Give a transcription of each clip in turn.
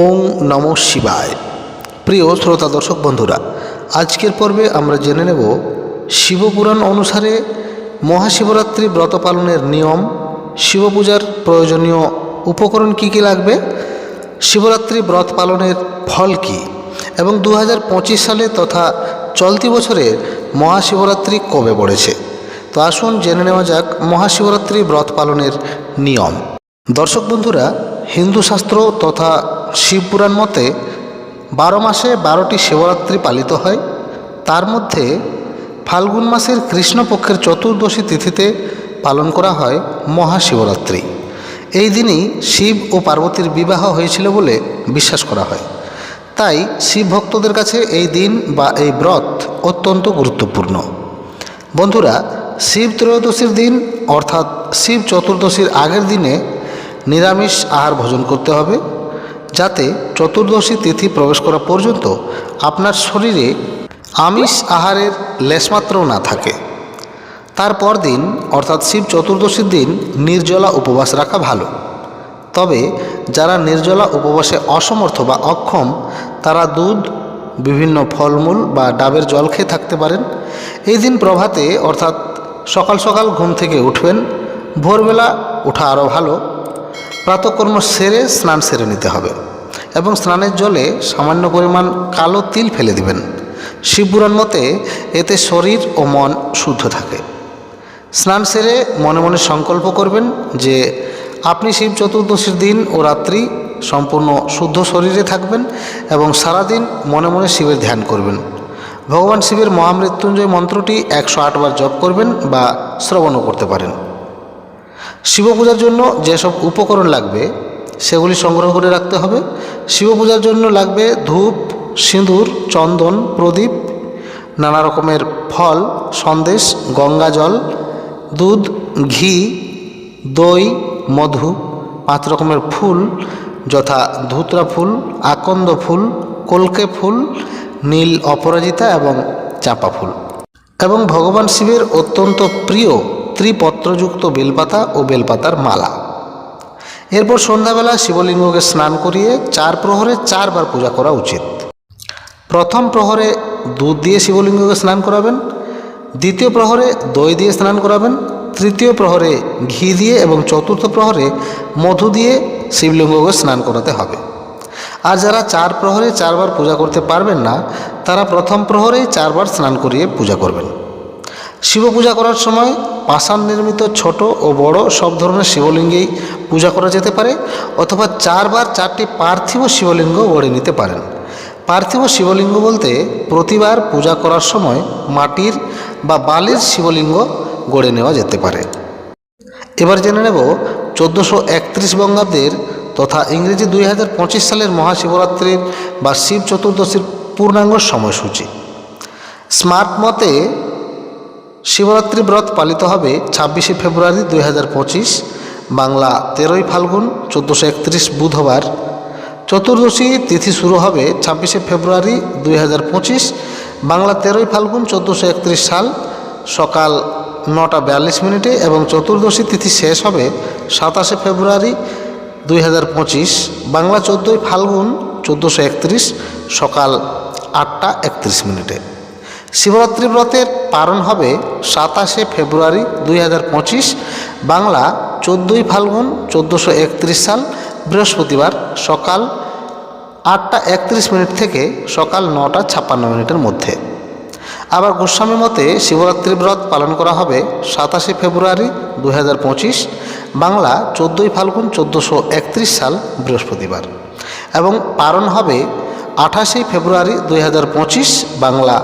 ওং নম শিবায়। প্রিয় শ্রোতা, দর্শক, বন্ধুরা, আজকের পর্বে আমরা জেনে নেব শিবপুরাণ অনুসারে মহাশিবরাত্রি ব্রত পালনের নিয়ম, শিবপূজার প্রয়োজনীয় উপকরণ কী কী লাগবে, শিবরাত্রি ব্রত পালনের ফল কী, এবং দু হাজার পঁচিশ সালে তথা চলতি বছরের মহাশিবরাত্রি কবে পড়েছে। তো আসুন জেনে নেওয়া যাক মহাশিবরাত্রি ব্রত পালনের নিয়ম। দর্শক, বন্ধুরা, হিন্দু শাস্ত্র তথা শিবপুরাণ মতে বারো মাসে বারোটি শিবরাত্রি পালিত হয়। তার মধ্যে ফাল্গুন মাসের কৃষ্ণপক্ষের চতুর্দশী তিথিতে পালন করা হয় মহাশিবরাত্রি। এই দিনই শিব ও পার্বতীর বিবাহ হয়েছিল বলে বিশ্বাস করা হয়। তাই শিব ভক্তদের কাছে এই দিন বা এই ব্রত অত্যন্ত গুরুত্বপূর্ণ। বন্ধুরা, শিব ত্রয়োদশীর দিন অর্থাৎ শিব চতুর্দশীর আগের দিনে নিরামিষ আহার ভোজন করতে হবে। যাতে চতুর্দশী তিথি প্রবেশ করা পর্যন্ত আপনার শরীরে আমিষ আহারের লেশমাত্র না থাকে। তারপর দিন অর্থাৎ শিব চতুর্দশীর দিন, নির্জলা উপবাস রাখা ভালো। তবে যারা নির্জলা উপবাসে অসমর্থ বা অক্ষম, তারা দুধ, বিভিন্ন ফলমূল বা ডাবের জল খেয়ে থাকতে পারেন। এই দিন প্রভাতে, অর্থাৎ সকাল সকাল ঘুম থেকে উঠবেন। ভোরবেলা ওঠা আরও ভালো। প্রাতকর্ম সেরে স্নান সেরে নিতে হবে এবং স্নানের জলে সামান্য পরিমাণ কালো তিল ফেলে দিবেন। শিবপুরাণ মতে এতে শরীর ও মন শুদ্ধ থাকে। স্নান সেরে মনে মনে সংকল্প করবেন যে আপনি শিব চতুর্দশীর দিন ও রাত্রি সম্পূর্ণ শুদ্ধ শরীরে থাকবেন এবং সারাদিন মনে মনে শিবের ধ্যান করবেন। ভগবান শিবের মহামৃত্যুঞ্জয় মন্ত্রটি একশো আটবার জপ করবেন বা শ্রবণও করতে পারেন। শিব পূজার জন্য যেসব উপকরণ লাগবে, সেগুলি সংগ্রহ করে রাখতে হবে। শিব পূজার জন্য লাগবে ধূপ, সিঁদুর, চন্দন, প্রদীপ, নানা রকমের ফল, সন্দেশ, গঙ্গা জল, দুধ, ঘি, দই, মধু, পাঁচ রকমের ফুল, যথা ধুতরা ফুল, আকন্দ ফুল, কলকে ফুল, নীল অপরাজিতা এবং চাপা ফুল। এবং ভগবান শিবের অত্যন্ত প্রিয় ত্রিপত্রযুক্ত বেলপাতা ও বেলপাতার মালা। এরপর সন্ধ্যাবেলা শিবলিঙ্গকে স্নান করিয়ে চার প্রহরে চারবার পূজা করা উচিত। প্রথম প্রহরে দুধ দিয়ে শিবলিঙ্গকে স্নান করাবেন, দ্বিতীয় প্রহরে দই দিয়ে স্নান করাবেন, তৃতীয় প্রহরে ঘি দিয়ে এবং চতুর্থ প্রহরে মধু দিয়ে শিবলিঙ্গকে স্নান করাতে হবে। আর যারা চার প্রহরে চারবার পূজা করতে পারবেন না, তারা প্রথম প্রহরেই চারবার স্নান করিয়ে পূজা করবেন। শিব পূজা করার সময় পাষাণ নির্মিত ছোট ও বড় সব ধরনের শিবলিঙ্গেই পূজা করা যেতে পারে, অথবা চারবার চারটি পার্থিব শিবলিঙ্গ গড়ে নিতে পারেন। পার্থিব শিবলিঙ্গ বলতে প্রতিবার পূজা করার সময় মাটির বা বালির শিবলিঙ্গ গড়ে নেওয়া যেতে পারে। এবার জেনে নেব চোদ্দোশো একত্রিশ বঙ্গাব্দের তথা ইংরেজি দুই হাজার পঁচিশ সালের মহাশিবরাত্রির বা শিব চতুর্দশীর পূর্ণাঙ্গ সময়সূচি। স্মার্ট মতে শিবরাত্রি ব্রত পালিত হবে ছাব্বিশে ফেব্রুয়ারি দুই হাজার পঁচিশ, বাংলা তেরোই ফাল্গুন চোদ্দোশো একত্রিশ বুধবার। চতুর্দশী তিথি শুরু হবে ছাব্বিশে ফেব্রুয়ারি দুই হাজার পঁচিশ, বাংলা তেরোই ফাল্গুন চোদ্দোশো সাল, সকাল নটা বিয়াল্লিশ মিনিটে এবং চতুর্দশী তিথি শেষ হবে সাতাশে ফেব্রুয়ারি দুই হাজার পঁচিশ, বাংলা চোদ্দোই ফাল্গুন চোদ্দোশো সকাল আটটা একত্রিশ মিনিটে। শিবরাত্রি ব্রতের পালন হবে সাতাশে ফেব্রুয়ারি দুই হাজার পঁচিশ, বাংলা চোদ্দোই ফাল্গুন চোদ্দোশো সাল, বৃহস্পতিবার সকাল আটটা একত্রিশ মিনিট থেকে সকাল নটা ছাপ্পান্ন মিনিটের মধ্যে। আবার গোস্বামী মতে শিবরাত্রি ব্রত পালন করা হবে সাতাশে ফেব্রুয়ারি দুই হাজার পঁচিশ, বাংলা চোদ্দোই ফাল্গুন চোদ্দোশো সাল, বৃহস্পতিবার। এবং পালন হবে আঠাশে ফেব্রুয়ারি দুই হাজার পঁচিশ, বাংলা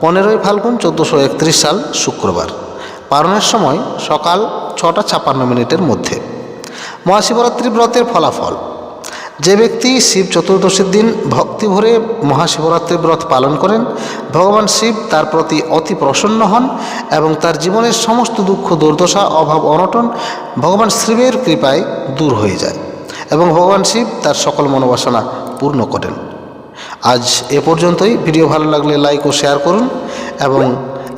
পনেরোই ফাল্গুন চোদ্দোশো একত্রিশ সাল শুক্রবার, পালনের সময় সকাল ছটা ছাপ্পান্ন মিনিটের মধ্যে। মহাশিবরাত্রি ব্রতের ফলাফল। যে ব্যক্তি শিব চতুর্দশীর দিন ভক্তি ভরে মহাশিবরাত্রি ব্রত পালন করেন, ভগবান শিব তার প্রতি অতি প্রসন্ন হন এবং তার জীবনের সমস্ত দুঃখ, দুর্দশা, অভাব, অনটন ভগবান শিবের কৃপায় দূর হয়ে যায় এবং ভগবান শিব তার সকল মনোবাসনা পূর্ণ করেন। আজ এ পর্যন্তই। ভিডিও ভালো লাগলে লাইক ও শেয়ার করুন এবং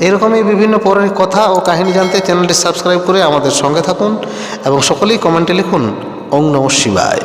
এরকমই বিভিন্ন পৌরাণিক কথা ও কাহিনী জানতে চ্যানেলটি সাবস্ক্রাইব করে আমাদের সঙ্গে থাকুন এবং সকলেই কমেন্টে লিখুন, ওং নম শিবায়।